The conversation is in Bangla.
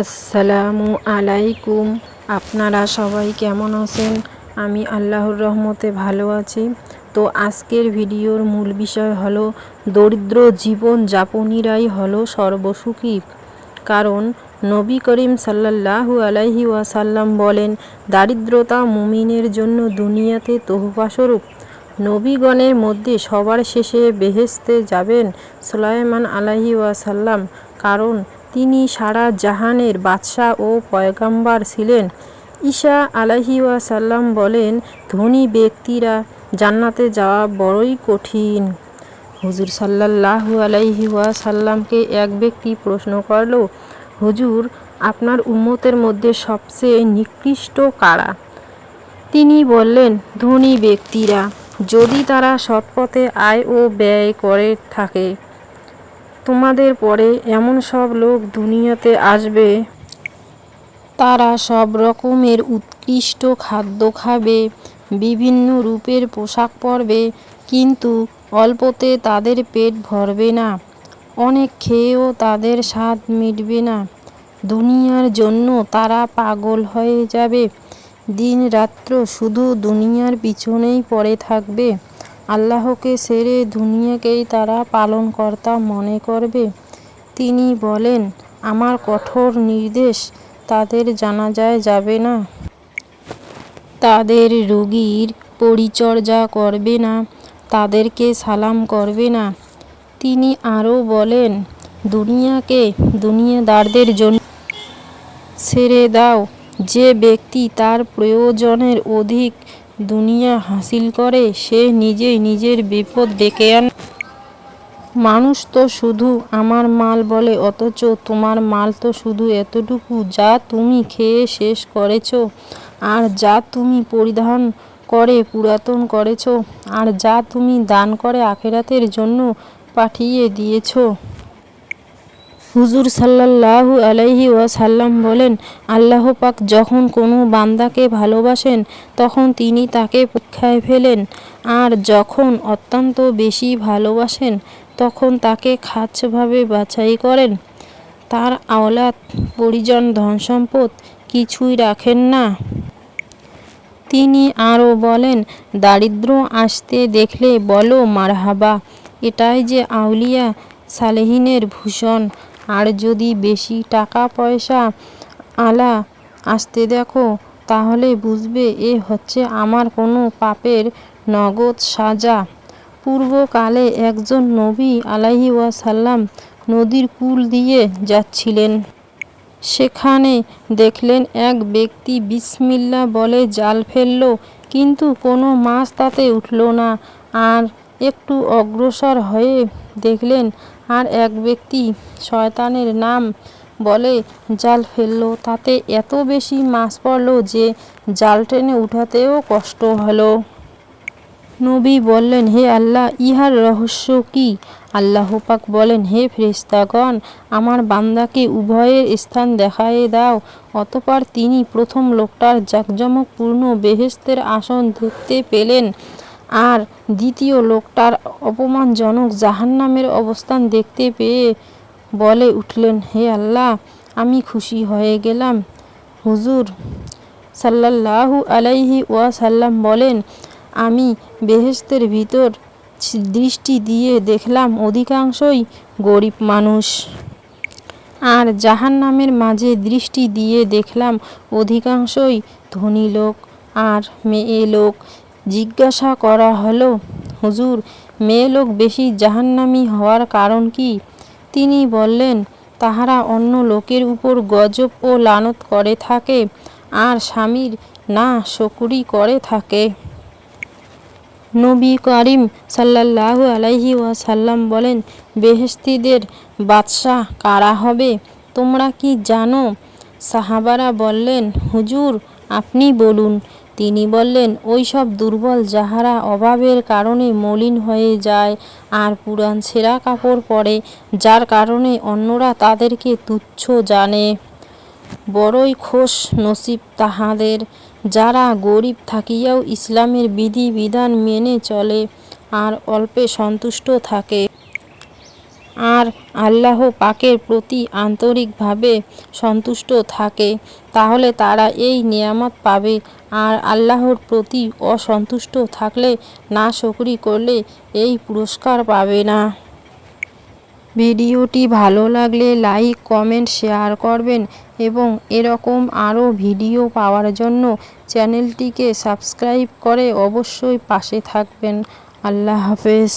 আসসালামু আলাইকুম। আপনারা সবাই কেমন আছেন? আমি আল্লাহর রহমতে ভালো আছি। তো আজকের ভিডিওর মূল বিষয় হলো, দরিদ্র জীবন যাপনীরাই হলো সর্বসুখী। কারণ নবী করিম সাল্লাল্লাহু আলাইহি ওয়াসাল্লাম বলেন, দারিদ্রতা মুমিনের জন্য দুনিয়াতে তোহফাস্বরূপ নবীগণের মধ্যে সবার শেষে বেহেস্তে যাবেন সুলাইমান আলাহি ওয়াসাল্লাম। কারণ তিনি সারা জাহানের বাদশাহ ও পয়গাম্বার ছিলেন। ঈশা আলাহি ওয়াসাল্লাম বলেন, ধনী ব্যক্তিরা জান্নাতে যাওয়া বড়ই কঠিন। হুজুর সাল্লাল্লাহু আলাইহি ওয়াসাল্লামকে এক ব্যক্তি প্রশ্ন করল, হুজুর, আপনার উম্মতের মধ্যে সবচেয়ে নিকৃষ্ট কারা? তিনি বললেন, ধনী ব্যক্তিরা, যদি তারা সৎপথে আয় ও ব্যয় করে থাকে তোমাদের পরে এমন সব লোক দুনিয়াতে আসবে, তারা সব রকমের উৎকৃষ্ট খাদ্য খাবে, বিভিন্ন রূপের পোশাক পরবে, কিন্তু অল্পতে তাদের পেট ভরবে না, অনেক খেয়েও তাদের স্বাদ মিটবে না। দুনিয়ার জন্য তারা পাগল হয়ে যাবে দিন রাত্র শুধু দুনিয়ার পিছনেই পড়ে থাকবে। আল্লাহকে সেরে দুনিয়াকেই তারা পালনকর্তা মনে করবে। তিনি বলেন, আমার কঠোর নির্দেশ তাদের জানাজায় যাবে না। তাদের রোগীর পরিচর্যা করবে না, তাদেরকে সালাম করবে না। তিনি আরও বলেন, দুনিয়াকে দুনিয়াদারদের জন্য ছেড়ে দাও। যে ব্যক্তি তার প্রয়োজনের অধিক দুনিয়া হাসিল করে, সে নিজেই নিজের বিপদ ডেকে আন। মানুষ তো শুধু আমার মাল বলে, অথচ তোমার মাল তো শুধু এতটুকু যা তুমি খেয়ে শেষ করেছ, আর যা তুমি পরিধান করে, পুরাতন করেছ, আর যা তুমি দান করে আখেরাতের জন্য পাঠিয়ে দিয়েছ। হুজুর সাল্লাল্লাহু আলাইহি ওয়াসাল্লাম বলেন, আল্লাহ পাক যখন কোনো বান্দাকে ভালোবাসেন, তখন তিনি তাকে পরীক্ষায় ফেলেন। আর যখন অত্যন্ত বেশি ভালোবাসেন, তখন তাকে খাচ্ছভাবে বাছাই করেন। তার আওলাদ, পরিজন, ধনসম্পদ কিছুই রাখেন না। তিনি আরও বলেন, দারিদ্র আসতে দেখলে বলো, মারহাবা, এটাই যে আউলিয়া সালেহিনের ভূষণ। আর যদি বেশি টাকা পয়সা আলা আসতে দেখো, তাহলে বুঝবে এ হচ্ছে আমার কোনো পাপের নগদ সাজা। পূর্বকালে একজন নবী আলাহি ওয়াসাল্লাম নদীর কুল দিয়ে যাচ্ছিলেন। সেখানে দেখলেন এক ব্যক্তি বিসমিল্লা বলে জাল ফেলল, কিন্তু কোনো মাছ তাতে উঠল না। আর একটু অগ্রসর হয়ে দেখলেন আর এক ব্যক্তি শয়তানের নাম বলে, জাল ফেলল, তাতে এত বেশি মাছ পড়ল যে জাল টেনে উঠাতেও কষ্ট হলো। নবী বললেন, হে আল্লাহ, ইহার রহস্য কি? আল্লাহ পাক বলেন, হে ফেরেশতাগণ, আমার বান্দাকে উভয়ের স্থান দেখায়ে দাও। অতপর তিনি প্রথম লোকটার জাকজমকপূর্ণ বেহেস্তের আসন দেখতে পেলেন। আর দ্বিতীয় লোকটার অপমানজনক জাহান্নামের অবস্থান দেখতে পেয়ে বলে উঠলেন, হে আল্লাহ, আমি খুশি হয়ে গেলাম। হুজুর সাল্লাল্লাহু আলাইহি ওয়াসাল্লাম বলেন, আমি বেহেস্তের ভিতর দৃষ্টি দিয়ে দেখলাম অধিকাংশই গরিব মানুষ। আর জাহান নামের মাঝে দৃষ্টি দিয়ে দেখলাম অধিকাংশই ধনী লোক আর মেয়ে লোক। জিজ্ঞাসা করা হলো, হুজুর, মেয়ে লোক বেশি জাহান্নামি হওয়ার কারণ কি? তিনি বললেন, তাহারা অন্য লোকের উপর গজব ও লানত করে থাকে, আর স্বামীর না শকুরি করে থাকে। নবী করিম সাল্লাল্লাহু আলাইহি ওয়াসাল্লাম বলেন বেহেস্তিদের বাদশাহ কারা হবে? তোমরা কি জানো? সাহাবারা বললেন, হুজুর, আপনি বলুন। তিনি বললেন ওই সব দুর্বল যাহারা অভাবের কারণে মলিন হয়ে যায় আর পুরান ছেঁড়া কাপড় পরে, যার কারণে অন্যরা তাদেরকে তুচ্ছ জানে। বড়ই খোশ নসিব তাহাদের, যারা গরিব থাকিয়াও ইসলামের বিধি বিধান মেনে চলে আর অল্পে সন্তুষ্ট থাকে। আর আল্লাহ পাকের প্রতি আন্তরিকভাবে সন্তুষ্ট থাকে, তাহলে তারা এই নিয়ামত পাবে। আর আল্লাহর প্রতি অসন্তুষ্ট থাকলে, না শকরি করলে এই পুরস্কার পাবে না। ভিডিওটি ভালো লাগলে লাইক, কমেন্ট, শেয়ার করবেন এবং এরকম আরও ভিডিও পাওয়ার জন্য চ্যানেলটিকে সাবস্ক্রাইব করে অবশ্যই পাশে থাকবেন। আল্লাহ হাফেজ।